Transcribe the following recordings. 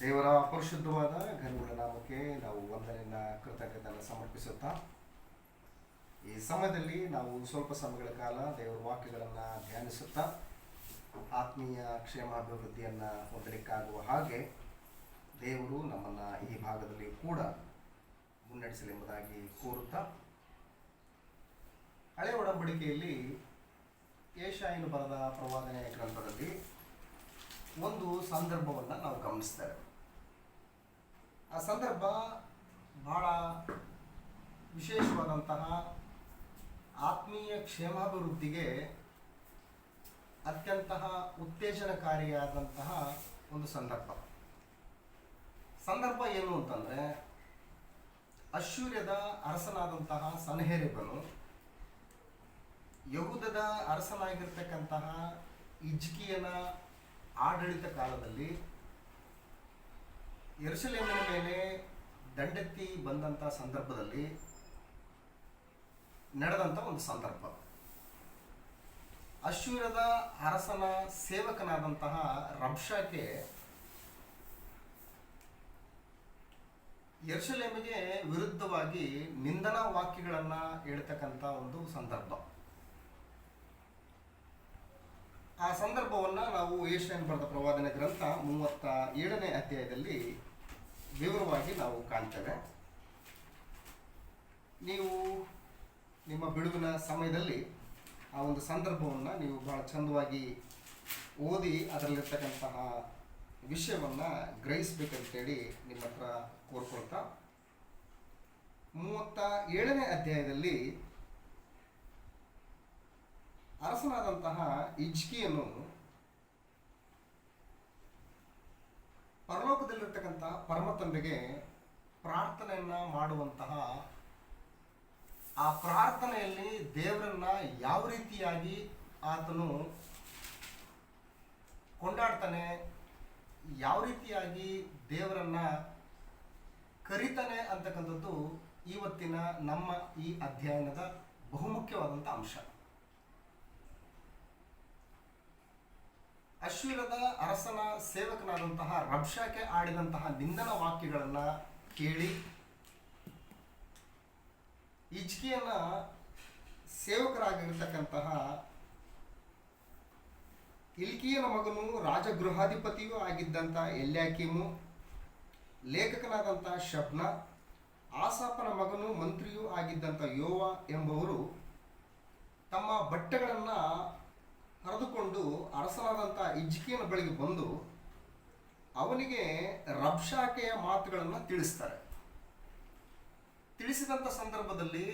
ದೇವರ ಪರಿಶುದ್ಧವಾದ ಘನಗಳ ನಾಮಕ್ಕೆ ನಾವು ವಂದನೆಯನ್ನ ಕೃತಜ್ಞತೆಯನ್ನು ಸಮರ್ಪಿಸುತ್ತಾ, ಈ ಸಮಯದಲ್ಲಿ ನಾವು ಸ್ವಲ್ಪ ಸಮಯಗಳ ಕಾಲ ದೇವರ ವಾಕ್ಯಗಳನ್ನು ಧ್ಯಾನಿಸುತ್ತಾ, ಆತ್ಮೀಯ ಕ್ಷೇಮಾಭಿವೃದ್ಧಿಯನ್ನು ಹೊಂದಲಿಕ್ಕಾಗುವ ಹಾಗೆ ದೇವರು ನಮ್ಮನ್ನು ಈ ಭಾಗದಲ್ಲಿ ಕೂಡ ಮುನ್ನಡೆಸಲೆಂಬುದಾಗಿ ಕೋರುತ್ತಾ, ಹಳೆ ಒಡಂಬಡಿಕೆಯಲ್ಲಿ ಏಷಾಯನು ಬರೆದ ಪ್ರವಾದನೆ ಗ್ರಂಥದಲ್ಲಿ ಒಂದು ಸಂದರ್ಭವನ್ನು ನಾವು ಗಮನಿಸ್ತೇವೆ ಆ ಸಂದರ್ಭ ಬಹಳ ವಿಶೇಷವಾದಂತಹ ಆತ್ಮೀಯ ಕ್ಷೇಮಾಭಿವೃದ್ಧಿಗೆ ಅತ್ಯಂತ ಉತ್ತೇಜನಕಾರಿಯಾದಂತಹ ಒಂದು ಸಂದರ್ಭ. ಸಂದರ್ಭ ಏನು ಅಂತಂದರೆ ಅಶ್ವರ್ಯದ ಅರಸನಾದಂತಹ ಸನ್ಹೇರಿಬನು ಯಹೂದದ ಅರಸನಾಗಿರ್ತಕ್ಕಂತಹ ಇಜ್ಕಿಯನ ಆಡಳಿತ ಕಾಲದಲ್ಲಿ ಯರುಸಲೇಮಿನ ಮೇಲೆ ದಂಡೆತ್ತಿ ಬಂದಂಥ ಸಂದರ್ಭದಲ್ಲಿ ನಡೆದಂಥ ಒಂದು ಸಂದರ್ಭ. ಅಶ್ವಿರದ ಅರಸನ ಸೇವಕನಾದಂತಹ ರಬ್ಷಾಕ್ಕೆ ಎರಸಲೇಮಿಗೆ ವಿರುದ್ಧವಾಗಿ ನಿಂದನಾ ವಾಕ್ಯಗಳನ್ನು ಹೇಳ್ತಕ್ಕಂಥ ಒಂದು ಸಂದರ್ಭ. ಆ ಸಂದರ್ಭವನ್ನು ನಾವು ಏಷ್ಯನ್ ಬರೆದ ಪ್ರವಾದನೆ ಗ್ರಂಥ ಮೂವತ್ತ ಏಳನೇ ಅಧ್ಯಾಯದಲ್ಲಿ ವಿವರವಾಗಿ ನಾವು ಕಾಣ್ತೇವೆ. ನೀವು ನಿಮ್ಮ ಬಿಡುವಿನ ಸಮಯದಲ್ಲಿ ಆ ಒಂದು ಸಂದರ್ಭವನ್ನು ನೀವು ಬಹಳ ಚಂದವಾಗಿ ಓದಿ ಅದರಲ್ಲಿರ್ತಕ್ಕಂತಹ ವಿಷಯವನ್ನು ಗ್ರಹಿಸ್ಬೇಕಂತೇಳಿ ನಿಮ್ಮ ಹತ್ರ ಕೋರ್ಕೊಳ್ತಾ. ಮೂವತ್ತ ಏಳನೇ ಅಧ್ಯಾಯದಲ್ಲಿ ಅರಸನಾದಂತಹ ಇಜ್ಕಿಯನ್ನು ಪರಲೋಕದಲ್ಲಿರ್ತಕ್ಕಂತಹ ಪರಮ ತಂದೆಗೆ ಪ್ರಾರ್ಥನೆಯನ್ನ ಮಾಡುವಂತಹ ಆ ಪ್ರಾರ್ಥನೆಯಲ್ಲಿ ದೇವರನ್ನ ಯಾವ ರೀತಿಯಾಗಿ ಆತನು ಕೊಂಡಾಡ್ತಾನೆ, ಯಾವ ರೀತಿಯಾಗಿ ದೇವರನ್ನ ಕರಿತಾನೆ ಅಂತಕ್ಕಂಥದ್ದು ಇವತ್ತಿನ ನಮ್ಮ ಈ ಅಧ್ಯಯನದ ಬಹುಮುಖ್ಯವಾದಂಥ ಅಂಶ. ಅಶ್ವರದ ಅರಸನ ಸೇವಕನಾದಂತಹ ರಬ್ಷಾಕ್ಕೆ ಆಡಿದಂತಹ ನಿಂದನ ವಾಕ್ಯಗಳನ್ನು ಕೇಳಿ ಇಜ್ಕಿಯನ್ನ ಸೇವಕರಾಗಿರ್ತಕ್ಕಂತಹ ಇಲ್ಕಿಯನ ಮಗನು ರಾಜಗೃಹಾಧಿಪತಿಯೂ ಆಗಿದ್ದಂಥ ಎಲ್ಯಾಕಿಮು ಲೇಖಕನಾದಂಥ ಶಬ್ನ, ಆಸಾಪನ ಮಗನು ಮಂತ್ರಿಯೂ ಆಗಿದ್ದಂಥ ಯೋವ ಎಂಬವರು ತಮ್ಮ ಬಟ್ಟೆಗಳನ್ನು ಅರಸನಾದಂಥ ಇಜ್ಕಿಯನ ಬಳಿಗೆ ಬಂದು ಅವನಿಗೆ ರಬ್ಷಾಕೆಯ ಮಾತುಗಳನ್ನು ತಿಳಿಸ್ತಾರೆ. ತಿಳಿಸಿದಂಥ ಸಂದರ್ಭದಲ್ಲಿ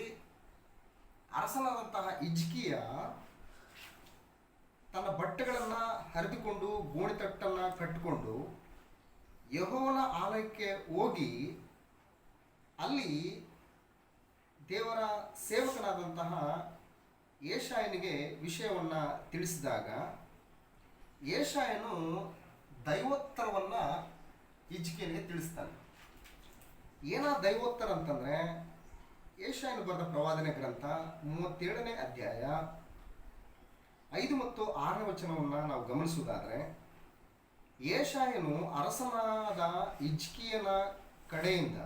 ಅರಸನಾದಂತಹ ಇಜ್ಕಿಯ ತನ್ನ ಬಟ್ಟೆಗಳನ್ನು ಹರಿದುಕೊಂಡು ಗೋಣಿತಟ್ಟನ್ನು ಕಟ್ಟಿಕೊಂಡು ಯಹೋವನ ಆಲಯಕ್ಕೆ ಹೋಗಿ ಅಲ್ಲಿ ದೇವರ ಸೇವಕನಾದಂತಹ ಏಷಾಯನಿಗೆ ವಿಷಯವನ್ನು ತಿಳಿಸಿದಾಗ ಏಷಾಯನು ದೈವೋತ್ತರವನ್ನು ಇಜ್ಕಿಯನಿಗೆ ತಿಳಿಸ್ತಾನೆ. ಏನ ದೈವೋತ್ತರ ಅಂತಂದರೆ, ಏಷಾಯನು ಬರೆದ ಪ್ರವಾದನೆ ಗ್ರಂಥ ಮೂವತ್ತೇಳನೇ ಅಧ್ಯಾಯ ಐದು ಮತ್ತು ಆರನೇ ವಚನವನ್ನು ನಾವು ಗಮನಿಸುವುದಾದರೆ, ಏಷಾಯನು ಅರಸನಾದ ಇಜ್ಕಿಯನ ಕಡೆಯಿಂದ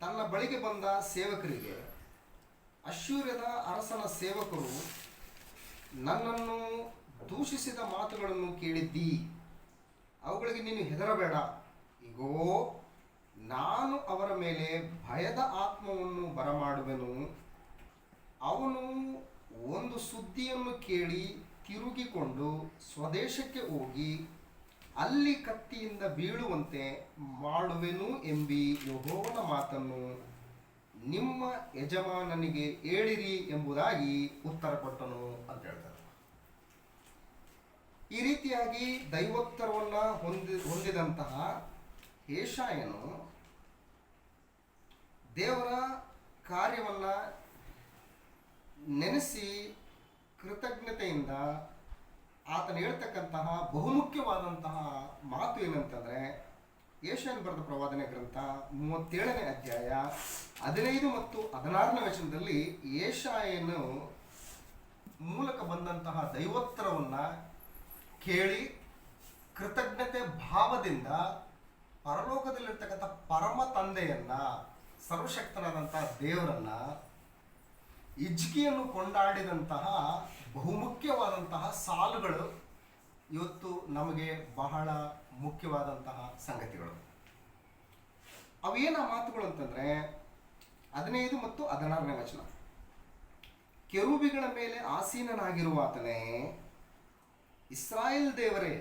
ತನ್ನ ಬಳಿಗೆ ಬಂದ ಸೇವಕರಿಗೆ ಅಶ್ವರ್ಯದ ಅರಸನ ಸೇವಕರು ನನ್ನನ್ನು ದೂಷಿಸಿದ ಮಾತುಗಳನ್ನು ಕೇಳಿದ್ದಿ. ಅವುಗಳಿಗೆ ನೀನು ಹೆದರಬೇಡ. ಈಗೋ ನಾನು ಅವರ ಮೇಲೆ ಭಯದ ಆತ್ಮವನ್ನು ಬರಮಾಡುವೆನು. ಅವನು ಒಂದು ಸುದ್ದಿಯನ್ನು ಕೇಳಿ ತಿರುಗಿಕೊಂಡು ಸ್ವದೇಶಕ್ಕೆ ಹೋಗಿ ಅಲ್ಲಿ ಕತ್ತಿಯಿಂದ ಬೀಳುವಂತೆ ಮಾಡುವೆನು ಎಂಬಿ ಯಹೋವನ ಮಾತನ್ನು ನಿಮ್ಮ ಯಜಮಾನನಿಗೆ ಹೇಳಿರಿ ಎಂಬುದಾಗಿ ಉತ್ತರ ಕೊಟ್ಟನು ಅಂತ ಹೇಳ್ತಾರೆ ಈ ರೀತಿಯಾಗಿ ದೈವೋತ್ತರವನ್ನು ಹೊಂದಿ, ಹೊಂದಿದಂತಹ ಏಷಾಯನು ದೇವರ ಕಾರ್ಯವನ್ನು ನೆನೆಸಿ ಕೃತಜ್ಞತೆಯಿಂದ ಆತನು ಹೇಳ್ತಕ್ಕಂತಹ ಬಹುಮುಖ್ಯವಾದಂತಹ ಮಾತು ಏನಂತಂದರೆ, ಏಷ್ಯನ್ ಬರೆದ ಪ್ರವಾದನೆ ಗ್ರಂಥ ಮೂವತ್ತೇಳನೇ ಅಧ್ಯಾಯ ಹದಿನೈದು ಮತ್ತು ಹದಿನಾರನೇ ವಚನದಲ್ಲಿ ಏಷಾಯನು ಮೂಲಕ ಬಂದಂತಹ ದೈವೋತ್ತರವನ್ನು ಕೇಳಿ ಕೃತಜ್ಞತೆ ಭಾವದಿಂದ ಪರಲೋಕದಲ್ಲಿರ್ತಕ್ಕಂಥ ಪರಮ ತಂದೆಯನ್ನ ಸರ್ವಶಕ್ತನಾದಂತಹ ದೇವರನ್ನ ಇಜ್ಕಿಯನ್ನು ಕೊಂಡಾಡಿದಂತಹ ಬಹುಮುಖ್ಯವಾದಂತಹ ಸಾಲುಗಳು ಇವತ್ತು ನಮಗೆ ಬಹಳ ಮುಖ್ಯವಾದಂತಹ ಸಂಗತಿಗಳು. ಅವೇನ ಮಾತುಗಳು ಅಂತಂದ್ರೆ ಹದಿನೈದು ಮತ್ತು ಹದಿನಾರನೇ ವಚನ. ಕೆರುಬಿಗಳ ಮೇಲೆ ಆಸೀನನಾಗಿರುವ ಆತನೇ ಇಸ್ರಾಯೇಲ್ ದೇವರೇ,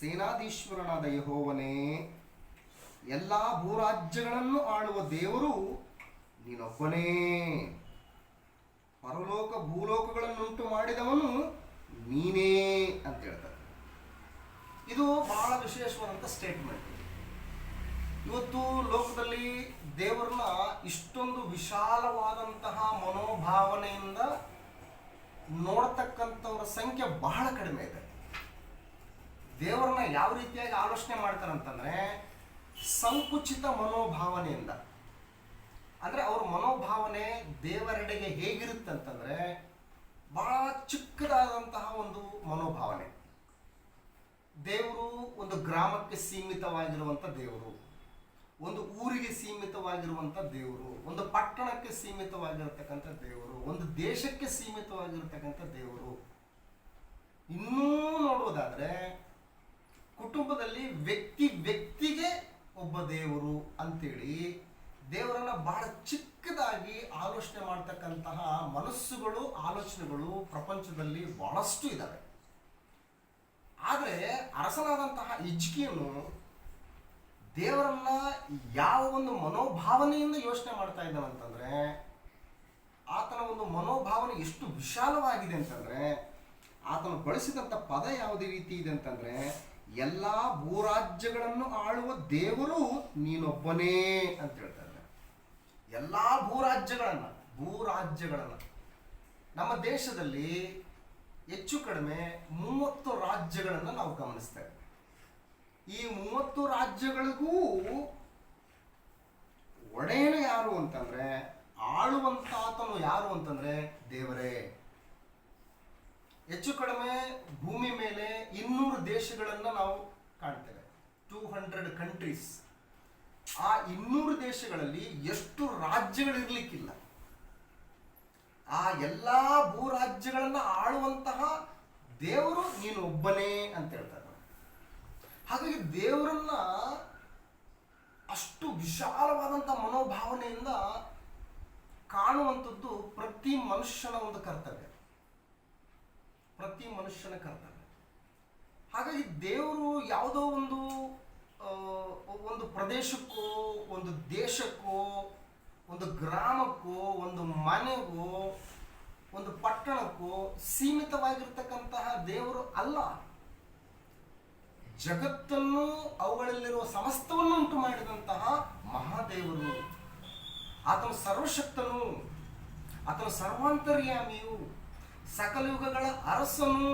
ಸೇನಾಧೀಶ್ವರನಾದ ಯಹೋವನೇ, ಎಲ್ಲ ಭೂರಾಜ್ಯಗಳನ್ನು ಆಳುವ ದೇವರು ನೀನೊಬ್ಬನೇ. ಪರಲೋಕ ಭೂಲೋಕಗಳನ್ನುಂಟು ಮಾಡಿದವನು ನೀನೇ ಅಂತ ಹೇಳ್ತಾರೆ. ಇದು ಬಹಳ ವಿಶೇಷವಾದಂಥ ಸ್ಟೇಟ್ಮೆಂಟ್ ಇವತ್ತು ಲೋಕದಲ್ಲಿ ದೇವರನ್ನ ಇಷ್ಟೊಂದು ವಿಶಾಲವಾದಂತಹ ಮನೋಭಾವನೆಯಿಂದ ನೋಡ್ತಕ್ಕಂಥವ್ರ ಸಂಖ್ಯೆ ಬಹಳ ಕಡಿಮೆ ಇದೆ. ದೇವರನ್ನ ಯಾವ ರೀತಿಯಾಗಿ ಆಲೋಚನೆ ಮಾಡ್ತಾರಂತಂದ್ರೆ ಸಂಕುಚಿತ ಮನೋಭಾವನೆಯಿಂದ. ಅಂದ್ರೆ ಅವ್ರ ಮನೋಭಾವನೆ ದೇವರೆಡೆಗೆ ಹೇಗಿರುತ್ತೆ ಅಂತಂದ್ರೆ, ಬಹಳ ಚಿಕ್ಕದಾದಂತಹ ಒಂದು ಮನೋಭಾವನೆ. ದೇವರು ಒಂದು ಗ್ರಾಮಕ್ಕೆ ಸೀಮಿತವಾಗಿರುವಂತ ದೇವರು, ಒಂದು ಊರಿಗೆ ಸೀಮಿತವಾಗಿರುವಂತ ದೇವರು, ಒಂದು ಪಟ್ಟಣಕ್ಕೆ ಸೀಮಿತವಾಗಿರತಕ್ಕಂಥ ದೇವರು ಒಂದು ದೇಶಕ್ಕೆ ಸೀಮಿತವಾಗಿರತಕ್ಕಂಥ ದೇವರು. ಇನ್ನೂ ನೋಡೋದಾದ್ರೆ ಕುಟುಂಬದಲ್ಲಿ ವ್ಯಕ್ತಿ ವ್ಯಕ್ತಿಗೆ ಒಬ್ಬ ದೇವರು ಅಂತೇಳಿ ದೇವರನ್ನ ಬಹಳ ಚಿಕ್ಕದಾಗಿ ಆಲೋಚನೆ ಮಾಡ್ತಕ್ಕಂತಹ ಮನಸ್ಸುಗಳು, ಆಲೋಚನೆಗಳು ಪ್ರಪಂಚದಲ್ಲಿ ಬಹಳಷ್ಟು ಇದ್ದಾವೆ ಆದರೆ ಅರಸನಾದಂತಹ ಇಜ್ಕಿಯನ್ನು ದೇವರನ್ನ ಯಾವ ಒಂದು ಮನೋಭಾವನೆಯಿಂದ ಯೋಚನೆ ಮಾಡ್ತಾ ಇದ್ದಾನಂತಂದ್ರೆ ಆತನ ಒಂದು ಮನೋಭಾವನೆ ಎಷ್ಟು ವಿಶಾಲವಾಗಿದೆ ಅಂತಂದ್ರೆ, ಆತನು ಬಳಸಿದಂಥ ಪದ ಯಾವುದೇ ರೀತಿ ಇದೆ ಅಂತಂದ್ರೆ, ಎಲ್ಲ ಭೂರಾಜ್ಯಗಳನ್ನು ಆಳುವ ದೇವರು ನೀನೊಬ್ಬನೇ ಅಂತ ಹೇಳ್ತಾರೆ. ಎಲ್ಲ ಭೂರಾಜ್ಯಗಳನ್ನು ಭೂರಾಜ್ಯಗಳನ್ನು. ನಮ್ಮ ದೇಶದಲ್ಲಿ ಹೆಚ್ಚು ಕಡಿಮೆ ಮೂವತ್ತು ರಾಜ್ಯಗಳನ್ನು ನಾವು ಗಮನಿಸ್ತೇವೆ ಈ ಮೂವತ್ತು ರಾಜ್ಯಗಳಿಗೂ ಒಡೆಯನ ಯಾರು ಅಂತಂದ್ರೆ ಆಳುವಂತ ಆತನು ಯಾರು ಅಂತಂದ್ರೆ ದೇವರೇ. ಹೆಚ್ಚು ಕಡಿಮೆ ಭೂಮಿ ಮೇಲೆ ಇನ್ನೂರು ದೇಶಗಳನ್ನ ನಾವು ಕಾಣ್ತೇವೆ. ಟೂ ಹಂಡ್ರೆಡ್ ಕಂಟ್ರೀಸ್ ಆ ಇನ್ನೂರು ದೇಶಗಳಲ್ಲಿ ಎಷ್ಟು ರಾಜ್ಯಗಳಿರ್ಲಿಕ್ಕಿಲ್ಲ. ಆ ಎಲ್ಲಾ ಭೂ ರಾಜ್ಯಗಳನ್ನ ಆಳುವಂತಹ ದೇವರು ನೀನು ಒಬ್ಬನೇ ಅಂತ ಹೇಳ್ತಾರೆ. ಹಾಗಾಗಿ ದೇವರನ್ನ ಅಷ್ಟು ವಿಶಾಲವಾದಂತ ಮನೋಭಾವನೆಯಿಂದ ಕಾಣುವಂಥದ್ದು ಪ್ರತಿ ಮನುಷ್ಯನ ಒಂದು ಕರ್ತವ್ಯ. ಪ್ರತಿ ಮನುಷ್ಯನ ಕರ್ತವ್ಯ. ಹಾಗಾಗಿ ದೇವರು ಯಾವುದೋ ಒಂದು ಒಂದು ಪ್ರದೇಶಕ್ಕೋ, ಒಂದು ದೇಶಕ್ಕೋ, ಒಂದು ಗ್ರಾಮಕ್ಕೋ, ಒಂದು ಮನೆಗೋ, ಒಂದು ಪಟ್ಟಣಕ್ಕೋ ಸೀಮಿತವಾಗಿರ್ತಕ್ಕಂತಹ ದೇವರು ಅಲ್ಲ. ಜಗತ್ತನ್ನು ಅವುಗಳಲ್ಲಿರುವ ಸಮಸ್ತವನ್ನು ಉಂಟು ಮಾಡಿದಂತಹ ಮಹಾದೇವರು. ಆತನು ಸರ್ವಶಕ್ತನು, ಆತನು ಸರ್ವಾಂತರ್ಯಾಮಿಯು, ಸಕಲ ಯುಗಗಳ ಅರಸನು,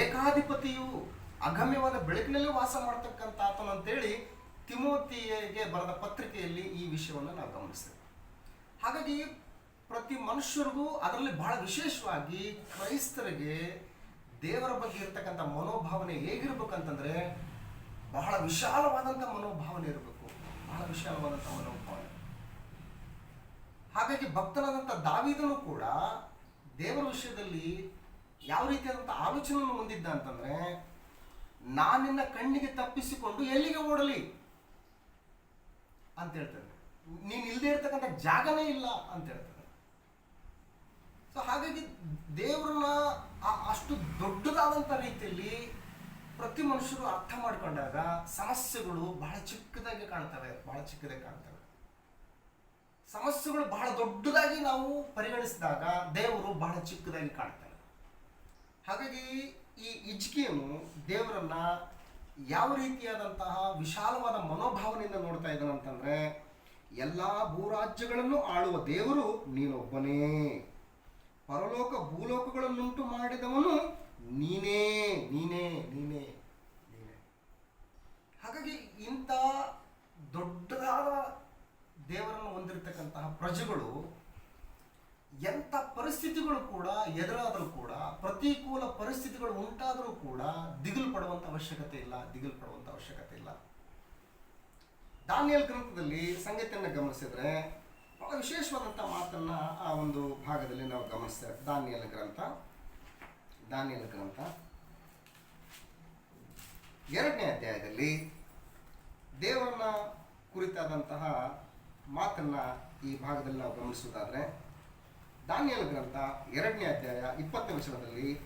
ಏಕಾಧಿಪತಿಯು, ಅಗಮ್ಯವಾದ ಬೆಳಕಿನಲ್ಲಿ ವಾಸ ಮಾಡ್ತಕ್ಕಂಥ ಆತನು ಅಂತೇಳಿ ತಿಮೋತಿಯಗೆ ಬರೆದ ಪತ್ರಿಕೆಯಲ್ಲಿ ಈ ವಿಷಯವನ್ನು ನಾವು ಗಮನಿಸ್ತೇವೆ ಹಾಗಾಗಿ ಪ್ರತಿ ಮನುಷ್ಯರಿಗೂ ಅದರಲ್ಲಿ ಬಹಳ ವಿಶೇಷವಾಗಿ ಕ್ರೈಸ್ತರಿಗೆ ದೇವರ ಬಗ್ಗೆ ಇರತಕ್ಕಂಥ ಮನೋಭಾವನೆ ಹೇಗಿರ್ಬೇಕಂತಂದ್ರೆ ಬಹಳ ವಿಶಾಲವಾದಂಥ ಮನೋಭಾವನೆ ಇರಬೇಕು. ಬಹಳ ವಿಶಾಲವಾದಂಥ ಮನೋಭಾವನೆ ಹಾಗಾಗಿ ಭಕ್ತನಾದಂಥ ದಾವಿದನು ಕೂಡ ದೇವರ ವಿಷಯದಲ್ಲಿ ಯಾವ ರೀತಿಯಾದಂಥ ಆಲೋಚನೆಯನ್ನು ಹೊಂದಿದ್ದ ಅಂತಂದ್ರೆ ನಾನಿನ್ನ ಕಣ್ಣಿಗೆ ತಪ್ಪಿಸಿಕೊಂಡು ಎಲ್ಲಿಗೆ ಓಡಲಿ? ಅಂತ ಹೇಳ್ತಾರೆ ನೀನು ಇಲ್ಲದೆ ಇರ್ತಕ್ಕಂಥ ಜಾಗನೇ ಇಲ್ಲ ಅಂತ ಹೇಳ್ತಾರೆ ಸೊ ಹಾಗಾಗಿ ದೇವ್ರನ್ನ ಅಷ್ಟು ದೊಡ್ಡದಾದಂಥ ರೀತಿಯಲ್ಲಿ ಪ್ರತಿ ಮನುಷ್ಯರು ಅರ್ಥ ಮಾಡಿಕೊಂಡಾಗ ಸಮಸ್ಯೆಗಳು ಬಹಳ ಚಿಕ್ಕದಾಗಿ ಕಾಣ್ತವೆ, ಬಹಳ ಚಿಕ್ಕದಾಗಿ ಕಾಣ್ತವೆ. ಸಮಸ್ಯೆಗಳು ಬಹಳ ದೊಡ್ಡದಾಗಿ ನಾವು ಪರಿಗಣಿಸಿದಾಗ ದೇವರು ಬಹಳ ಚಿಕ್ಕದಾಗಿ ಕಾಣ್ತಾರೆ ಹಾಗಾಗಿ ಈ ಇಜ್ಕಿಯನು ದೇವರನ್ನ ಯಾವ ರೀತಿಯಾದಂತಹ ವಿಶಾಲವಾದ ಮನೋಭಾವನೆಯಿಂದ ನೋಡ್ತಾ ಇದ್ದಾನೆ ಅಂತಂದ್ರೆ, ಎಲ್ಲ ಭೂರಾಜ್ಯಗಳನ್ನು ಆಳುವ ದೇವರು ನೀನೊಬ್ಬನೇ. ಪರಲೋಕ ಭೂಲೋಕಗಳನ್ನುಂಟು ಮಾಡಿದವನು ನೀನೇ ನೀನೇ ನೀನೇ ನೀನೇ. ಹಾಗಾಗಿ ಇಂಥ ದೊಡ್ಡದಾದ ದೇವರನ್ನು ಹೊಂದಿರತಕ್ಕಂತಹ ಪ್ರಜೆಗಳು ಎಂಥ ಪರಿಸ್ಥಿತಿಗಳು ಕೂಡ ಎದುರಾದರೂ ಕೂಡ, ಪ್ರತಿಕೂಲ ಪರಿಸ್ಥಿತಿ ಪರಿಸ್ಥಿತಿಗಳು ಉಂಟಾದರೂ ಕೂಡ ದಿಗಿಲು ಪಡುವಂಥ ಅವಶ್ಯಕತೆ ಇಲ್ಲ ದಿಗಿಲು ಪಡುವಂಥ ಅವಶ್ಯಕತೆ ಇಲ್ಲ. ದಾನಿಯಲ್ ಗ್ರಂಥದಲ್ಲಿ ಸಂಗತಿಯನ್ನು ಗಮನಿಸಿದರೆ ಬಹಳ ವಿಶೇಷವಾದಂಥ ಮಾತನ್ನ ಆ ಒಂದು ಭಾಗದಲ್ಲಿ ನಾವು ಗಮನಿಸ್ತೇವೆ ದಾನಿಯಲ್ ಗ್ರಂಥ. ದಾನಿಯಲ್ ಗ್ರಂಥ. ಎರಡನೇ ಅಧ್ಯಾಯದಲ್ಲಿ ದೇವರನ್ನ ಕುರಿತಾದಂತಹ ಮಾತನ್ನ ಈ ಭಾಗದಲ್ಲಿ ನಾವು ಗಮನಿಸುವುದಾದ್ರೆ, ದಾನಿಯಲ್ ಗ್ರಂಥ ಎರಡನೇ ಅಧ್ಯಾಯ ಇಪ್ಪತ್ತನೇ ವಚನದಲ್ಲಿ,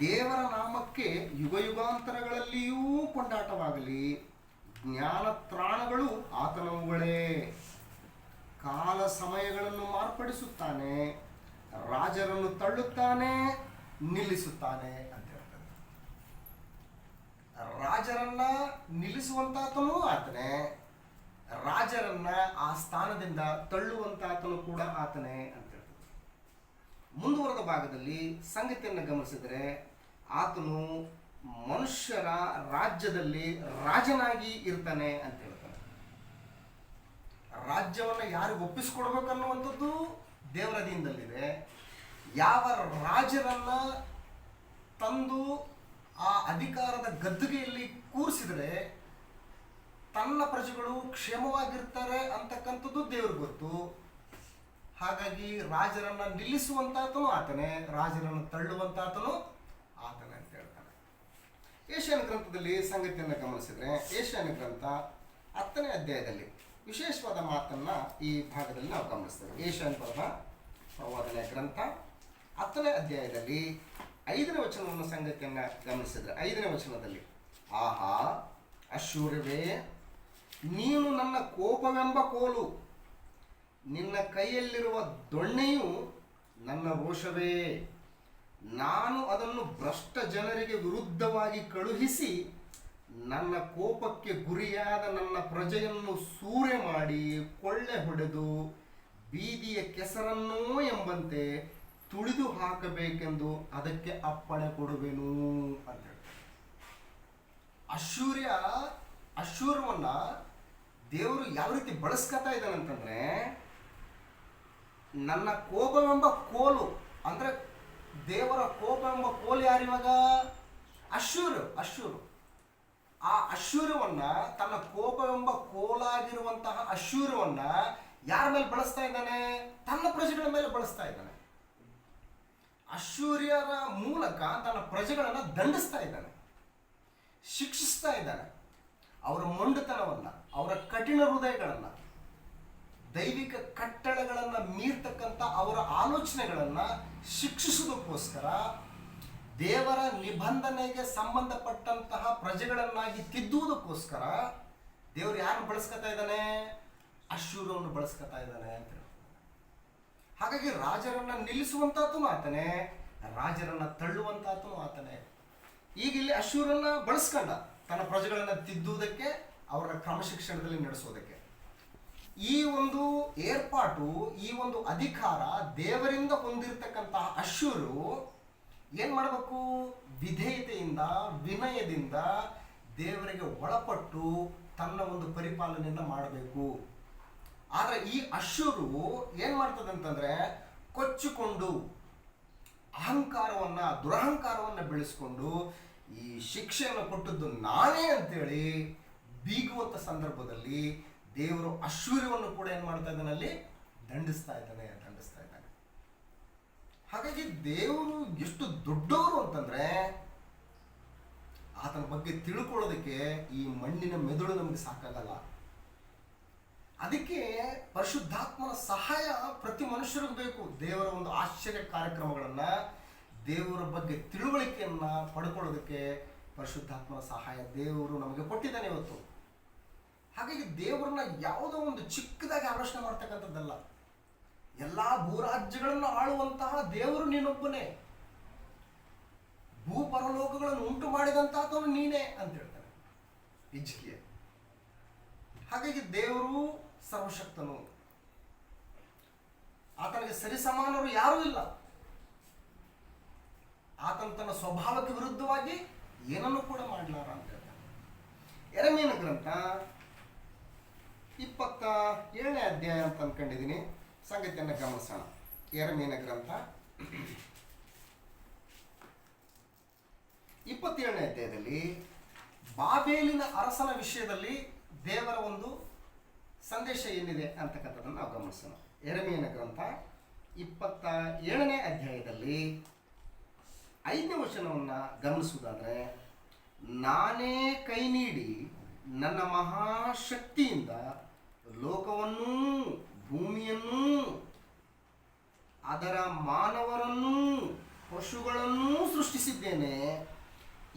ದೇವರ ನಾಮಕ್ಕೆ ಯುಗ ಯುಗಾಂತರಗಳಲ್ಲಿಯೂ ಕೊಂಡಾಟವಾಗಲಿ, ಜ್ಞಾನ ತ್ರಾಣಗಳು ಆತನವುಗಳೇ. ಕಾಲ ಸಮಯಗಳನ್ನು ಮಾರ್ಪಡಿಸುತ್ತಾನೆ, ರಾಜರನ್ನು ತಳ್ಳುತ್ತಾನೆ ನಿಲ್ಲಿಸುತ್ತಾನೆ ಅಂತ ಹೇಳ್ತಾರೆ. ರಾಜರನ್ನ ನಿಲ್ಲಿಸುವಂತಾತನೂ ಆತನೇ, ರಾಜರನ್ನ ಆ ಸ್ಥಾನದಿಂದ ತಳ್ಳುವಂತಾತನು ಕೂಡ ಆತನೇ ಅಂತ ಹೇಳ್ತಾರೆ. ಮುಂದುವರೆದ ಭಾಗದಲ್ಲಿ ಸಂಗತಿಯನ್ನು ಗಮನಿಸಿದರೆ, ಆತನು ಮನುಷ್ಯರ ರಾಜ್ಯದಲ್ಲಿ ರಾಜನಾಗಿ ಇರ್ತಾನೆ ಅಂತ ಹೇಳ್ತಾನೆ ರಾಜ್ಯವನ್ನು ಯಾರಿಗೆ ಒಪ್ಪಿಸ್ಕೊಡ್ಬೇಕನ್ನುವಂಥದ್ದು ದೇವರ ಯಾವ ರಾಜರನ್ನ ತಂದು ಆ ಅಧಿಕಾರದ ಗದ್ದುಗೆಯಲ್ಲಿ ಕೂರಿಸಿದರೆ ತನ್ನ ಪ್ರಜೆಗಳು ಕ್ಷೇಮವಾಗಿರ್ತಾರೆ ಅಂತಕ್ಕಂಥದ್ದು ದೇವ್ರಿಗೆ ಗೊತ್ತು. ಹಾಗಾಗಿ ರಾಜರನ್ನ ನಿಲ್ಲಿಸುವಂತಾತನು ಆತನೇ, ರಾಜರನ್ನು ತಳ್ಳುವಂತಾತನು ಆತನೇ ಅಂತ ಹೇಳ್ತಾನೆ ಏಷ್ಯಾನ ಗ್ರಂಥದಲ್ಲಿ ಸಂಗತಿಯನ್ನು ಗಮನಿಸಿದರೆ, ಏಷ್ಯಾನ ಗ್ರಂಥ ಹತ್ತನೇ ಅಧ್ಯಾಯದಲ್ಲಿ ವಿಶೇಷವಾದ ಮಾತನ್ನ ಈ ಭಾಗದಲ್ಲಿ ನಾವು ಗಮನಿಸ್ತೇವೆ. ಏಷ್ಯಾನ್ ಪರ್ವ ಪ್ರವಾದನೆಯ ಗ್ರಂಥ ಹತ್ತನೇ ಅಧ್ಯಾಯದಲ್ಲಿ ಐದನೇ ವಚನವನ್ನು ಸಂಗತಿಯನ್ನ ಗಮನಿಸಿದ್ರೆ ಐದನೇ ವಚನದಲ್ಲಿ, ಆಹಾ ಅಶೂರ್ಯವೇ ನೀನು ನನ್ನ ಕೋಪವೆಂಬ ಕೋಲು, ನಿನ್ನ ಕೈಯಲ್ಲಿರುವ ದೊಣ್ಣೆಯು ನನ್ನ ರೋಷವೇ, ನಾನು ಅದನ್ನು ಭ್ರಷ್ಟ ಜನರಿಗೆ ವಿರುದ್ಧವಾಗಿ ಕಳುಹಿಸಿ ನನ್ನ ಕೋಪಕ್ಕೆ ಗುರಿಯಾದ ನನ್ನ ಪ್ರಜೆಯನ್ನು ಸೂರೆ ಮಾಡಿ ಕೊಳ್ಳೆ ಹೊಡೆದು ಬೀದಿಯ ಕೆಸರನ್ನೋ ಎಂಬಂತೆ ತುಳಿದು ಹಾಕಬೇಕೆಂದು ಅದಕ್ಕೆ ಅಪ್ಪಣೆ ಕೊಡುವೆನು ಅಂತ ಹೇಳ್ತಾರೆ. ಅಶೂರ್ಯ ಅಶೂರವನ್ನ ದೇವರು ಯಾವ ರೀತಿ ಬಳಸ್ಕೊತಾ ಇದ್ದಾನೆ ಅಂತಂದ್ರೆ, ನನ್ನ ಕೋಪವೆಂಬ ಕೋಲು, ಅಂದ್ರೆ ದೇವರ ಕೋಪ ಎಂಬ ಕೋಲು ಯಾರಿವಾಗ ಅಶೂರು ಅಶೂರು ಆ ಅಶೂರವನ್ನ ತನ್ನ ಕೋಪವೆಂಬ ಕೋಲಾಗಿರುವಂತಹ ಅಶೂರವನ್ನ ಯಾರ ಮೇಲೆ ಬಳಸ್ತಾ ಇದ್ದಾನೆ? ತನ್ನ ಪ್ರಜೆಗಳ ಮೇಲೆ ಬಳಸ್ತಾ ಇದ್ದಾನೆ. ಅಶೂರ್ಯರ ಮೂಲಕ ತನ್ನ ಪ್ರಜೆಗಳನ್ನ ದಂಡಿಸ್ತಾ ಇದ್ದಾನೆ. ಶಿಕ್ಷಿಸ್ತಾ ಇದ್ದಾನೆ. ಅವರ ಮೊಂಡುತನವನ್ನ, ಅವರ ಕಠಿಣ ಹೃದಯಗಳನ್ನ, ದೈವಿಕ ಕಟ್ಟಳೆಗಳನ್ನ ಮೀರ್ತಕ್ಕಂಥ ಅವರ ಆಲೋಚನೆಗಳನ್ನ ಶಿಕ್ಷಿಸುವುದಕ್ಕೋಸ್ಕರ ದೇವರ ನಿಬಂಧನೆಗೆ ಸಂಬಂಧಪಟ್ಟಂತಹ ಪ್ರಜೆಗಳನ್ನಾಗಿ ತಿದ್ದುವುದಕ್ಕೋಸ್ಕರ ದೇವರು ಯಾರನ್ನು ಬಳಸ್ಕೊತಾ ಇದ್ದಾನೆ? ಅಶೂರವನ್ನು ಬಳಸ್ಕೊತಾ ಇದ್ದಾನೆ ಅಂತ. ಹಾಗಾಗಿ ರಾಜರನ್ನ ನಿಲ್ಲಿಸುವಂತಹದ್ದು ಆತನೇ, ರಾಜರನ್ನ ತಳ್ಳುವಂತಹದ್ದು ಆತನೇ. ಈಗ ಇಲ್ಲಿ ಅಶೂರನ್ನ ಬಳಸ್ಕೊಂಡ, ತನ್ನ ಪ್ರಜೆಗಳನ್ನ ತಿದ್ದುವುದಕ್ಕೆ ಅವರ ಕ್ರಮಶಿಕ್ಷಣದಲ್ಲಿ ನಡೆಸೋದಕ್ಕೆ. ಈ ಒಂದು ಏರ್ಪಾಟು, ಈ ಒಂದು ಅಧಿಕಾರ ದೇವರಿಂದ ಹೊಂದಿರತಕ್ಕಂತಹ ಅಶ್ವರು ಏನ್ ಮಾಡಬೇಕು? ವಿಧೇಯತೆಯಿಂದ, ವಿನಯದಿಂದ ದೇವರಿಗೆ ಒಳಪಟ್ಟು ತನ್ನ ಒಂದು ಪರಿಪಾಲನೆಯನ್ನು ಮಾಡಬೇಕು. ಆದ್ರೆ ಈ ಅಶ್ವರು ಏನ್ ಮಾಡ್ತದೆ ಅಂತಂದ್ರೆ ಕೊಚ್ಚಿಕೊಂಡು ಅಹಂಕಾರವನ್ನ, ದುರಹಂಕಾರವನ್ನ ಬೆಳೆಸ್ಕೊಂಡು ಈ ಶಿಕ್ಷೆಯನ್ನು ಕೊಟ್ಟದ್ದು ನಾನೇ ಅಂತೇಳಿ ಬೀಗುವಂತ ಸಂದರ್ಭದಲ್ಲಿ ದೇವರು ಅಶ್ವರ್ಯವನ್ನು ಕೂಡ ಏನ್ ಮಾಡ್ತಾ ಇದ್ದಾನೆ ಅಲ್ಲಿ? ದಂಡಿಸ್ತಾ ಇದ್ದಾನೆ ದಂಡಿಸ್ತಾ ಇದ್ದಾನೆ. ಹಾಗಾಗಿ ದೇವರು ಎಷ್ಟು ದೊಡ್ಡವರು ಅಂತಂದ್ರೆ ಆತನ ಬಗ್ಗೆ ತಿಳ್ಕೊಳ್ಳೋದಕ್ಕೆ ಈ ಮಣ್ಣಿನ ಮೆದುಳು ನಮಗೆ ಸಾಕಾಗಲ್ಲ. ಅದಕ್ಕೆ ಪರಿಶುದ್ಧಾತ್ಮನ ಸಹಾಯ ಪ್ರತಿ ಮನುಷ್ಯರಿಗೂ ಬೇಕು. ದೇವರ ಒಂದು ಆಶ್ಚರ್ಯ ಕಾರ್ಯಕ್ರಮಗಳನ್ನ, ದೇವರ ಬಗ್ಗೆ ತಿಳುವಳಿಕೆಯನ್ನ ಪಡ್ಕೊಳ್ಳೋದಕ್ಕೆ ಪರಿಶುದ್ಧಾತ್ಮನ ಸಹಾಯ ದೇವರು ನಮಗೆ ಕೊಟ್ಟಿದ್ದಾನೆ ಇವತ್ತು. ಹಾಗಾಗಿ ದೇವರನ್ನ ಯಾವುದೋ ಒಂದು ಚಿಕ್ಕದಾಗಿ ಆಲೋಚನೆ ಮಾಡ್ತಕ್ಕಂಥದ್ದಲ್ಲ. ಎಲ್ಲಾ ಭೂರಾಜ್ಯಗಳನ್ನು ಆಳುವಂತಹ ದೇವರು ನೀನೊಬ್ಬನೇ. ಭೂ ಪರಲೋಕಗಳನ್ನು ಉಂಟು ಮಾಡಿದಂತಹ ನೀನೇ ಅಂತ ಹೇಳ್ತಾರೆ ಇಜ್ಕಿಯ ಹಾಗಾಗಿ ದೇವರು ಸರ್ವಶಕ್ತನು ಆತನಿಗೆ ಸರಿಸಮಾನರು ಯಾರೂ ಇಲ್ಲ. ಆತನ ತನ್ನ ಸ್ವಭಾವಕ್ಕೆ ವಿರುದ್ಧವಾಗಿ ಏನನ್ನು ಕೂಡ ಮಾಡಲಾರ ಅಂತ ಹೇಳ್ತಾನೆ. ಎರಮೇನ ಗ್ರಂಥ ಇಪ್ಪತ್ತ ಏಳನೇ ಅಧ್ಯಾಯ ಅಂತ ಅಂದ್ಕೊಂಡಿದ್ದೀನಿ ಸಂಗತಿಯನ್ನು ಗಮನಿಸೋಣ. ಎರಮೇನ ಗ್ರಂಥ ಇಪ್ಪತ್ತೇಳನೇ ಅಧ್ಯಾಯದಲ್ಲಿ ಬಾಬೇಲಿನ ಅರಸನ ವಿಷಯದಲ್ಲಿ ದೇವರ ಒಂದು ಸಂದೇಶ ಏನಿದೆ ಅಂತಕ್ಕಂಥದ್ದನ್ನು ನಾವು ಗಮನಿಸೋಣ. ಎರಮೇನ ಗ್ರಂಥ, ಇಪ್ಪತ್ತ ಏಳನೇ ಅಧ್ಯಾಯದಲ್ಲಿ ಐದನೇ ವಚನವನ್ನು ಗಮನಿಸುವುದಾದರೆ, ನಾನೇ ಕೈ ನೀಡಿ ನನ್ನ ಮಹಾಶಕ್ತಿಯಿಂದ ಲೋಕವನ್ನೂ ಭೂಮಿಯನ್ನೂ ಅದರ ಮಾನವರನ್ನೂ ಪಶುಗಳನ್ನೂ ಸೃಷ್ಟಿಸಿದ್ದೇನೆ.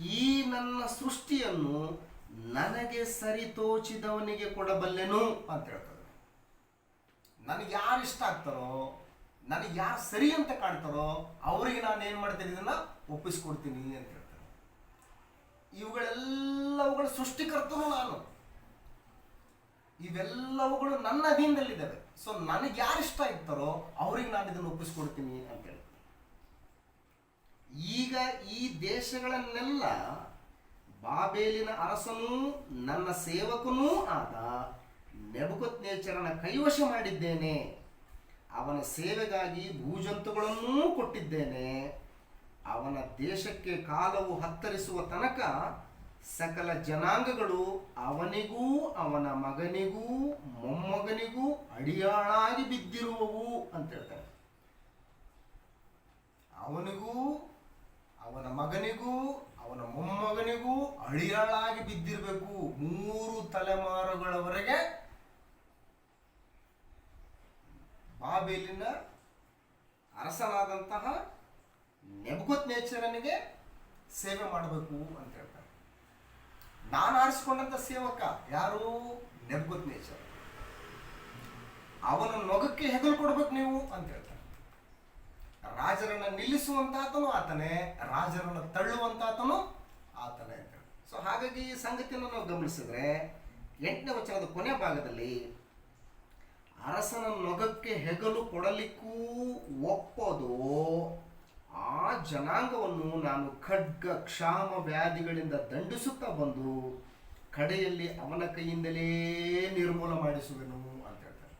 ಈ ನನ್ನ ಸೃಷ್ಟಿಯನ್ನು ನನಗೆ ಸರಿ ತೋಚಿದವನಿಗೆ ಕೊಡಬಲ್ಲೆನು ಅಂತ ಹೇಳ್ತದೆ ನನಗೆ ಯಾರು ಇಷ್ಟ ಆಗ್ತಾರೋ, ನನಗೆ ಯಾರು ಸರಿ ಅಂತ ಕಾಣ್ತಾರೋ, ಅವರಿಗೆ ನಾನು ಏನು ಮಾಡ್ತೀನಿ? ಇದನ್ನ ಒಪ್ಪಿಸ್ಕೊಡ್ತೀನಿ ಅಂತ ಹೇಳ್ತಾರೆ. ಇವುಗಳೆಲ್ಲವುಗಳ ಸೃಷ್ಟಿಕರ್ತನು ನಾನು. ಇವೆಲ್ಲವುಗಳು ನನ್ನ ಅಧೀನದಲ್ಲಿದ್ದಾವೆ. ಸೊ ನನಗೆ ಯಾರು ಇಷ್ಟ ಇರ್ತಾರೋ ಅವ್ರಿಗೆ ನಾನು ಇದನ್ನು ಒಪ್ಪಿಸ್ಕೊಡ್ತೀನಿ ಅಂತ ಹೇಳ್ತಾರೆ. ಈಗ ಈ ದೇಶಗಳನ್ನೆಲ್ಲ ಬಾಬೇಲಿನ ಅರಸನೂ ನನ್ನ ಸೇವಕನೂ ಆದ ನೆಬುಕತ್ ನೇಚರನ ಕೈವಶ ಮಾಡಿದ್ದೇನೆ. ಅವನ ಸೇವೆಗಾಗಿ ಭೂಜಂತುಗಳನ್ನೂ ಕೊಟ್ಟಿದ್ದೇನೆ. ಅವನ ದೇಶಕ್ಕೆ ಕಾಲವು ಹತ್ತರಿಸುವ ತನಕ ಸಕಲ ಜನಾಂಗಗಳು ಅವನಿಗೂ, ಅವನ ಮಗನಿಗೂ, ಮೊಮ್ಮಗನಿಗೂ ಅಡಿಯಾಳಾಗಿ ಬಿದ್ದಿರುವವು ಅಂತ ಹೇಳ್ತಾರೆ. ಅವನಿಗೂ, ಅವನ ಮಗನಿಗೂ ಅವನ ಮೊಮ್ಮಗನಿಗೂ ಅಳಿಯಾಳಾಗಿ ಬಿದ್ದಿರಬೇಕು ಮೂರು ತಲೆಮಾರುಗಳವರೆಗೆ. ಬಾಬೇಲಿನ ಅರಸನಾದಂತಹ ನೆಬುಕತ್ ನೇಚರನಿಗೆ ಸೇವೆ ಮಾಡಬೇಕು ಅಂತ ಹೇಳ್ತಾರೆ. ನಾನು ಆರಿಸಿಕೊಂಡಂತ ಸೇವಕ ಯಾರು? Nebuchadnezzar. ಅವನ ನೊಗಕ್ಕೆ ಹೆಗಲು ಕೊಡ್ಬೇಕು ನೀವು ಅಂತ ಹೇಳ್ತಾರೆ. ರಾಜರನ್ನ ನಿಲ್ಲಿಸುವಂತಾತನು ಆತನೇ, ರಾಜರನ್ನ ತಳ್ಳುವಂತಾತನು ಆತನೇ ಅಂತ ಸೊ ಹಾಗಾಗಿ ಈ ಸಂಗತಿಯನ್ನು ನಾವು ಗಮನಿಸಿದ್ರೆ, ಎಂಟನೇ ವಚನದ ಕೊನೆ ಭಾಗದಲ್ಲಿ, ಅರಸನ ನೊಗಕ್ಕೆ ಹೆಗಲು ಕೊಡಲಿಕ್ಕೂ ಒಪ್ಪೋದು, ಆ ಜನಾಂಗವನ್ನು ನಾನು ಖಡ್ಗ, ಕ್ಷಾಮ ವ್ಯಾಧಿಗಳಿಂದ ದಂಡಿಸುತ್ತಾ ಬಂದು, ಕಡೆಯಲ್ಲಿ ಅವನ ಕೈಯಿಂದಲೇ ನಿರ್ಮೂಲ ಮಾಡಿಸುವೆನು ಅಂತ ಹೇಳ್ತಾರೆ.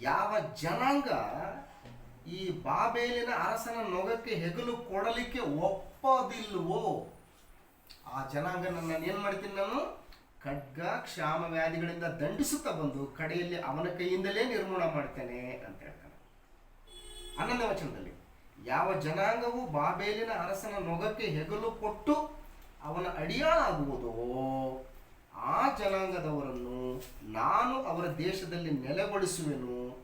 ಯಾವ ಜನಾಂಗ ಈ ಬಾಬೇಲಿನ ಅರಸನ ನೊಗಕ್ಕೆ ಹೆಗಲು ಕೊಡಲಿಕ್ಕೆ ಒಪ್ಪದಿಲ್ವೋ? ಆ ಜನಾಂಗ ನನ್ನ ಏನು ಮಾಡ್ತೀನಿ ನಾನು? ಖಡ್ಗ ಕ್ಷಾಮ ವ್ಯಾಧಿಗಳಿಂದ ದಂಡಿಸುತ್ತಾ ಬಂದು ಕಡೆಯಲ್ಲಿ ಅವನ ಕೈಯಿಂದಲೇ ನಿರ್ಮೂಲ ಮಾಡ್ತೇನೆ ಅಂತ ಹೇಳ್ತಾನೆ. ಹನ್ನೊಂದನೇ ವಚನದಲ್ಲಿ, ಯಾವ ಜನಾಂಗವು ಬಾಬೇಲಿನ ಅರಸನ ನೊಗಕ್ಕೆ ಹೆಗಲು ಕೊಟ್ಟು ಅವನ ಅಡಿಯಾಳಾಗುವುದೋ ಆ ಜನಾಂಗದವರನ್ನು ನಾನು ಅವರ ದೇಶದಲ್ಲಿ ನೆಲೆಗೊಳಿಸುವೆನು.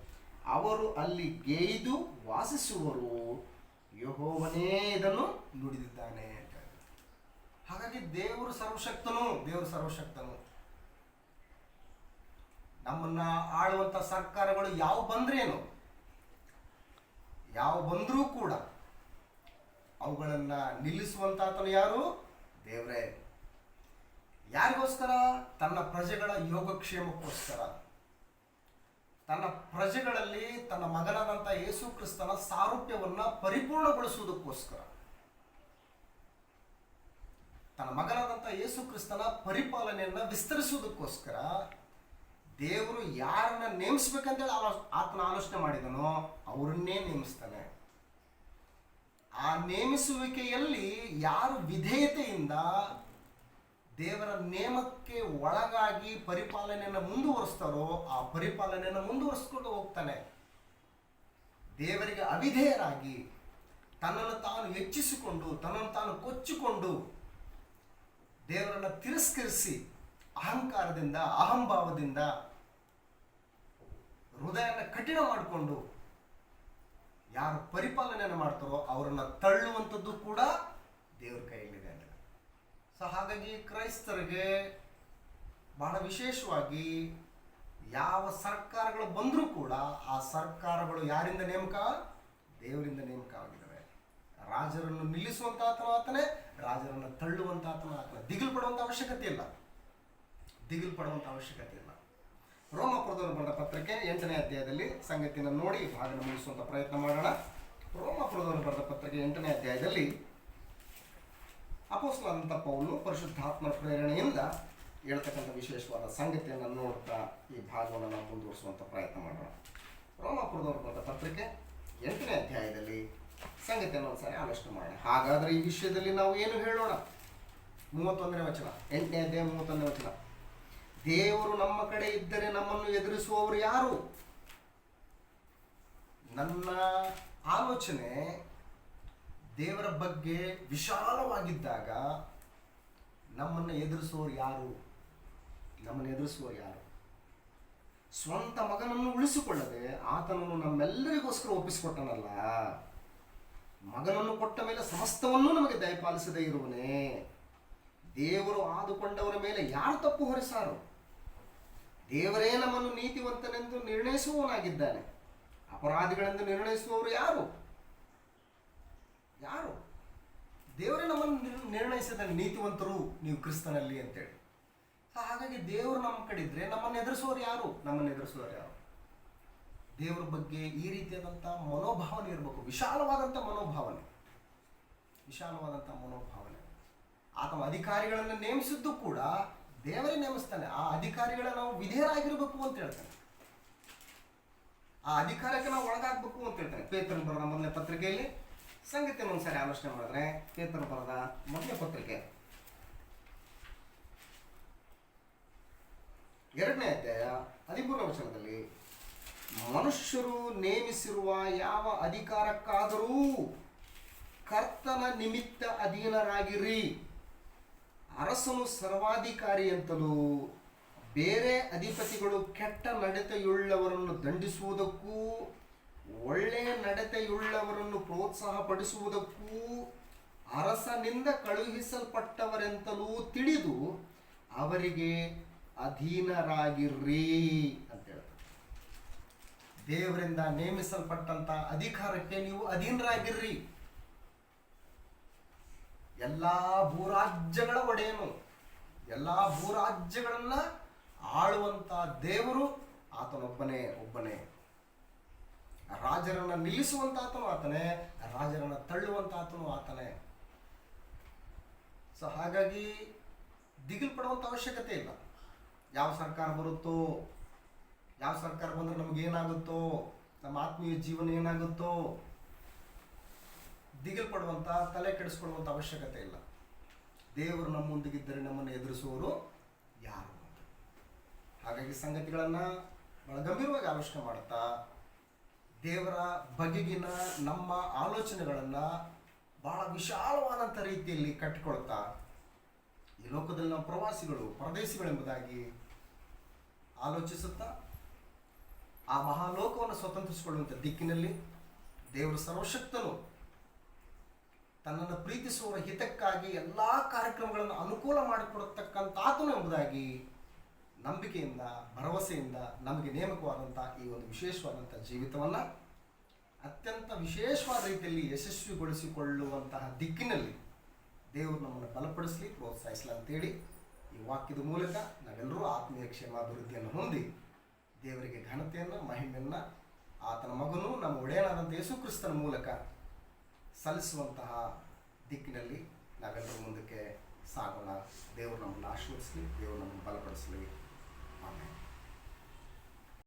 ಅವರು ಅಲ್ಲಿ ಗೇಯ್ದು ವಾಸಿಸುವರು. ಯಹೋವನೇ ಇದನ್ನು ನುಡಿದಿದ್ದಾನೆ ಅಂತ. ಹಾಗಾಗಿ ದೇವರು ಸರ್ವಶಕ್ತನು ದೇವರು ಸರ್ವಶಕ್ತನು. ನಮ್ಮನ್ನ ಆಳುವಂತ ಸರ್ಕಾರಗಳು ಯಾವ ಬಂದ್ರೇನು? ಯಾವ ಬಂದರೂ ಕೂಡ ಅವುಗಳನ್ನ ನಿಲ್ಲಿಸುವಂತಾತನು ಯಾರು? ದೇವರೇ. ಯಾರಿಗೋಸ್ಕರ? ತನ್ನ ಪ್ರಜೆಗಳ ಯೋಗಕ್ಷೇಮಕ್ಕೋಸ್ಕರ. ತನ್ನ ಪ್ರಜೆಗಳಲ್ಲಿ ತನ್ನ ಮಗನಾದಂಥ ಯೇಸು ಕ್ರಿಸ್ತನ ಸಾರೂಪ್ಯವನ್ನು ಪರಿಪೂರ್ಣಗೊಳಿಸುವುದಕ್ಕೋಸ್ಕರ. ತನ್ನ ಮಗನಾದಂಥ ಯೇಸು ಕ್ರಿಸ್ತನ ಪರಿಪಾಲನೆಯನ್ನ ವಿಸ್ತರಿಸುವುದಕ್ಕೋಸ್ಕರ ದೇವರು ಯಾರನ್ನ ನೇಮಿಸ್ಬೇಕಂತೇಳಿ ಆಲೋ ಆತನ ಆಲೋಚನೆ ಮಾಡಿದನೋ ಅವರನ್ನೇ ನೇಮಿಸ್ತಾನೆ. ಆ ನೇಮಿಸುವಿಕೆಯಲ್ಲಿ ಯಾರು ವಿಧೇಯತೆಯಿಂದ ದೇವರ ನೇಮಕ್ಕೆ ಒಳಗಾಗಿ ಪರಿಪಾಲನೆಯನ್ನು ಮುಂದುವರಿಸ್ತಾರೋ ಆ ಪರಿಪಾಲನೆಯನ್ನು ಮುಂದುವರಿಸ್ಕೊಂಡು ಹೋಗ್ತಾನೆ. ದೇವರಿಗೆ ಅವಿಧೇಯರಾಗಿ ತನ್ನನ್ನು ತಾನು ಹೆಚ್ಚಿಸಿಕೊಂಡು, ತನ್ನನ್ನು ತಾನು ಕೊಚ್ಚಿಕೊಂಡು ದೇವರನ್ನು ತಿರಸ್ಕರಿಸಿ ಅಹಂಕಾರದಿಂದ, ಅಹಂಭಾವದಿಂದ ಹೃದಯನ ಕಠಿಣ ಮಾಡಿಕೊಂಡು ಯಾರು ಪರಿಪಾಲನೆಯನ್ನು ಮಾಡ್ತಾರೋ ಅವರನ್ನು ತಳ್ಳುವಂಥದ್ದು ಕೂಡ ದೇವರ ಕೈಯಲ್ಲಿದೆ ಸೊ ಹಾಗಾಗಿ ಕ್ರೈಸ್ತರಿಗೆ ಬಹಳ ವಿಶೇಷವಾಗಿ ಯಾವ ಸರ್ಕಾರಗಳು ಬಂದರೂ ಕೂಡ ಆ ಸರ್ಕಾರಗಳು ಯಾರಿಂದ ನೇಮಕ? ದೇವರಿಂದ ನೇಮಕ ಆಗಿದ್ದಾವೆ. ರಾಜರನ್ನು ನಿಲ್ಲಿಸುವಂಥ ಆತನ ಆತನೇ ರಾಜರನ್ನು ತಳ್ಳುವಂತ ಆತನ ಆತನ ದಿಗಿಲು ಪಡುವಂತ ಅವಶ್ಯಕತೆ ಇಲ್ಲ. ದಿಗಿಲು ಪಡುವಂಥ ಅವಶ್ಯಕತೆ ಇಲ್ಲ. ರೋಮಪುರದವರು ಬರೆದ ಪತ್ರಿಕೆ ಎಂಟನೇ ಅಧ್ಯಾಯದಲ್ಲಿ ಸಂಗತಿಯನ್ನು ನೋಡಿ, ಭಾಗನ ಮುಗಿಸುವಂತ ಪ್ರಯತ್ನ ಮಾಡೋಣ. ರೋಮಪುರದವರು ಬರೆದ ಪತ್ರಿಕೆ ಎಂಟನೇ ಅಧ್ಯಾಯದಲ್ಲಿ ಅಪೋಸ್ಲಾದಂಥ ಪೌಲು ಪರಿಶುದ್ಧಾತ್ಮನ ಪ್ರೇರಣೆಯಿಂದ ಹೇಳ್ತಕ್ಕಂಥ ವಿಶೇಷವಾದ ಸಂಗತಿಯನ್ನು ನೋಡ್ತಾ ಈ ಭಾಗವನ್ನು ನಾವು ಮುಂದುವರಿಸುವಂಥ ಪ್ರಯತ್ನ ಮಾಡೋಣ. ರೋಮಾಪುರದವರು ಬಂದ ಪತ್ರಿಕೆ ಎಂಟನೇ ಅಧ್ಯಾಯದಲ್ಲಿ ಸಂಗತಿಯನ್ನು ಒಂದ್ಸಾರಿ ಆಲೋಚನೆ ಮಾಡೋಣ. ಹಾಗಾದ್ರೆ ಈ ವಿಷಯದಲ್ಲಿ ನಾವು ಏನು ಹೇಳೋಣ? ಮೂವತ್ತೊಂದನೇ ವಚನ, ಎಂಟನೇ ಅಧ್ಯಾಯ ಮೂವತ್ತೊಂದನೇ ವಚನ. ದೇವರು ನಮ್ಮ ಕಡೆ ಇದ್ದರೆ ನಮ್ಮನ್ನು ಎದುರಿಸುವವರು ಯಾರು? ನನ್ನ ಆಲೋಚನೆ ದೇವರ ಬಗ್ಗೆ ವಿಶಾಲವಾಗಿದ್ದಾಗ ನಮ್ಮನ್ನು ಎದುರಿಸುವವರು ಯಾರು? ನಮ್ಮನ್ನು ಎದುರಿಸುವವರು ಯಾರು? ಸ್ವಂತ ಮಗನನ್ನು ಉಳಿಸಿಕೊಳ್ಳದೆ ಆತನನ್ನು ನಮ್ಮೆಲ್ಲರಿಗೋಸ್ಕರ ಒಪ್ಪಿಸಿಕೊಟ್ಟನಲ್ಲ. ಮಗನನ್ನು ಕೊಟ್ಟ ಮೇಲೆ ಸಮಸ್ತವನ್ನು ನಮಗೆ ದಯಪಾಲಿಸದೇ ಇರುವನೇ ದೇವರು ಆದುಕೊಂಡವರ ಮೇಲೆ ಯಾರು ತಪ್ಪು ಹೊರಿಸಾರು? ದೇವರೇ ನಮ್ಮನ್ನು ನೀತಿವಂತನೆಂದು ನಿರ್ಣಯಿಸುವವನಾಗಿದ್ದಾನೆ. ಅಪರಾಧಿಗಳೆಂದು ನಿರ್ಣಯಿಸುವವರು ಯಾರು? ಯಾರು? ದೇವರೇ ನಮ್ಮನ್ನು ನಿರ್ಣಯಿಸಿದ ನೀತಿವಂತರು ನೀವು ಕ್ರಿಸ್ತನಲ್ಲಿ ಅಂತೇಳಿ. ಸೊ ಹಾಗಾಗಿ ದೇವರು ನಮ್ಮ ಕಡೆ ಇದ್ರೆ ನಮ್ಮನ್ನು ಎದುರಿಸುವವರು ಯಾರು? ನಮ್ಮನ್ನು ಎದುರಿಸುವವರು ಯಾರು? ದೇವರ ಬಗ್ಗೆ ಈ ರೀತಿಯಾದಂಥ ಮನೋಭಾವನೆ ಇರಬೇಕು. ವಿಶಾಲವಾದಂಥ ಮನೋಭಾವನೆ. ವಿಶಾಲವಾದಂಥ ಮನೋಭಾವನೆ. ಆತ ಅಧಿಕಾರಿಗಳನ್ನು ನೇಮಿಸಿದ್ದು ಕೂಡ ದೇವರೇ ನೇಮಿಸ್ತಾನೆ. ಆ ಅಧಿಕಾರಿಗಳ ನಾವು ವಿಧೇಯರಾಗಿರಬೇಕು ಅಂತ ಹೇಳ್ತಾನೆ. ಆ ಅಧಿಕಾರಕ್ಕೆ ನಾವು ಒಳಗಾಗಬೇಕು ಅಂತ ಹೇಳ್ತಾನೆ. ಪೇತ್ರನ್ ಬರೋಣ ಮೊದಲನೇ ಪತ್ರಿಕೆಯಲ್ಲಿ ಸಂಗತಿಯನ್ನು ಒಂದ್ಸರಿ ಆಲೋಚನೆ ಮಾಡಿದ್ರೆ ಕೀರ್ತನ ಬರೆದ ಮೊದಲ ಪತ್ರಿಕೆ. ಎರಡನೇ ಅಧ್ಯಾಯ ಹದಿಮೂರನೇ ವಚನದಲ್ಲಿ, ಮನುಷ್ಯರು ನೇಮಿಸಿರುವ ಯಾವ ಅಧಿಕಾರಕ್ಕಾದರೂ ಕರ್ತನ ನಿಮಿತ್ತ ಅಧೀನರಾಗಿರಿ. ಅರಸನು ಸರ್ವಾಧಿಕಾರಿ ಅಂತಲೂ ಬೇರೆ ಅಧಿಪತಿಗಳು ಕೆಟ್ಟ ನಡೆತೆಯುಳ್ಳವರನ್ನು ದಂಡಿಸುವುದಕ್ಕೂ ಒಳ್ಳೆಯ ನಡತೆಯುಳ್ಳವರನ್ನು ಪ್ರೋತ್ಸಾಹ ಪಡಿಸುವುದಕ್ಕೂ ಅರಸನಿಂದ ಕಳುಹಿಸಲ್ಪಟ್ಟವರೆಂತಲೂ ತಿಳಿದು ಅವರಿಗೆ ಅಧೀನರಾಗಿರ್ರಿ ಅಂತ ಹೇಳ್ತಾರೆ. ದೇವರಿಂದ ನೇಮಿಸಲ್ಪಟ್ಟಂತ ಅಧಿಕಾರಕ್ಕೆ ನೀವು ಅಧೀನರಾಗಿರ್ರಿ. ಎಲ್ಲಾ ಭೂರಾಜ್ಯಗಳ ಒಡೆಯನು, ಎಲ್ಲಾ ಭೂರಾಜ್ಯಗಳನ್ನ ಆಳುವಂತ ದೇವರು ಆತನೊಬ್ಬನೇ, ಒಬ್ಬನೇ. ರಾಜರನ್ನ ನಿಲ್ಲಿಸುವಂತಾತನು ಆತನೇ, ರಾಜರನ್ನ ತಳ್ಳುವಂತಾತನು ಆತನೇ. ಸೊ ಹಾಗಾಗಿ ದಿಗಿಲ್ ಪಡುವಂತ ಅವಶ್ಯಕತೆ ಇಲ್ಲ. ಯಾವ ಸರ್ಕಾರ ಬರುತ್ತೋ, ಯಾವ ಸರ್ಕಾರ ಬಂದ್ರೆ ನಮ್ಗೆ ಏನಾಗುತ್ತೋ, ನಮ್ಮ ಆತ್ಮೀಯ ಜೀವನ ಏನಾಗುತ್ತೋ ದಿಗಿಲ್ ಪಡುವಂತ ತಲೆ ಕೆಡಿಸಿಕೊಳ್ಳುವಂತ ಅವಶ್ಯಕತೆ ಇಲ್ಲ. ದೇವರು ನಮ್ಮೊಂದಿಗಿದ್ದರೆ ನಮ್ಮನ್ನು ಎದುರಿಸುವವರು ಯಾರು? ಹಾಗಾಗಿ ಸಂಗತಿಗಳನ್ನ ಬಹಳ ಗಂಭೀರವಾಗಿ ಆಲೋಚನೆ ಮಾಡುತ್ತಾ ದೇವರ ಬಗೆಗಿನ ನಮ್ಮ ಆಲೋಚನೆಗಳನ್ನು ಬಹಳ ವಿಶಾಲವಾದಂಥ ರೀತಿಯಲ್ಲಿ ಕಟ್ಟಿಕೊಳ್ತಾ ಈ ಲೋಕದಲ್ಲಿ ನಾವು ಪ್ರವಾಸಿಗಳು, ಪರದೇಶಿಗಳೆಂಬುದಾಗಿ ಆಲೋಚಿಸುತ್ತಾ ಆ ಮಹಾಲೋಕವನ್ನು ಸ್ವತಂತ್ರಿಸಿಕೊಳ್ಳುವಂಥ ದಿಕ್ಕಿನಲ್ಲಿ ದೇವರು ಸರ್ವಶಕ್ತನು. ತನ್ನನ್ನು ಪ್ರೀತಿಸುವ ಹಿತಕ್ಕಾಗಿ ಎಲ್ಲ ಕಾರ್ಯಕ್ರಮಗಳನ್ನು ಅನುಕೂಲ ಮಾಡಿಕೊಡತಕ್ಕಂಥ ಆತನು ಎಂಬುದಾಗಿ ನಂಬಿಕೆಯಿಂದ, ಭರವಸೆಯಿಂದ ನಮಗೆ ನೇಮಕವಾದಂಥ ಈ ಒಂದು ವಿಶೇಷವಾದಂಥ ಜೀವಿತವನ್ನು ಅತ್ಯಂತ ವಿಶೇಷವಾದ ರೀತಿಯಲ್ಲಿ ಯಶಸ್ವಿಗೊಳಿಸಿಕೊಳ್ಳುವಂತಹ ದಿಕ್ಕಿನಲ್ಲಿ ದೇವರು ನಮ್ಮನ್ನು ಬಲಪಡಿಸಲಿ, ಪ್ರೋತ್ಸಾಹಿಸಲಿ ಅಂತೇಳಿ ಈ ವಾಕ್ಯದ ಮೂಲಕ ನಾವೆಲ್ಲರೂ ಆತ್ಮೀಯ ಕ್ಷೇಮಾಭಿವೃದ್ಧಿಯನ್ನು ಹೊಂದಿ ದೇವರಿಗೆ ಘನತೆಯನ್ನು, ಮಹಿಮೆಯನ್ನು, ಆತನ ಮಗನು ನಮ್ಮ ಒಡೆಯನಾದಂಥ ಯೇಸುಕ್ರಿಸ್ತನ ಮೂಲಕ ಸಲ್ಲಿಸುವಂತಹ ದಿಕ್ಕಿನಲ್ಲಿ ನಾವೆಲ್ಲರೂ ಮುಂದಕ್ಕೆ ಸಾಗೋಣ. ದೇವರು ನಮ್ಮನ್ನು ಆಶೀರ್ವದಿಸಲಿ, ದೇವರು ನಮ್ಮನ್ನು ಬಲಪಡಿಸಲಿ.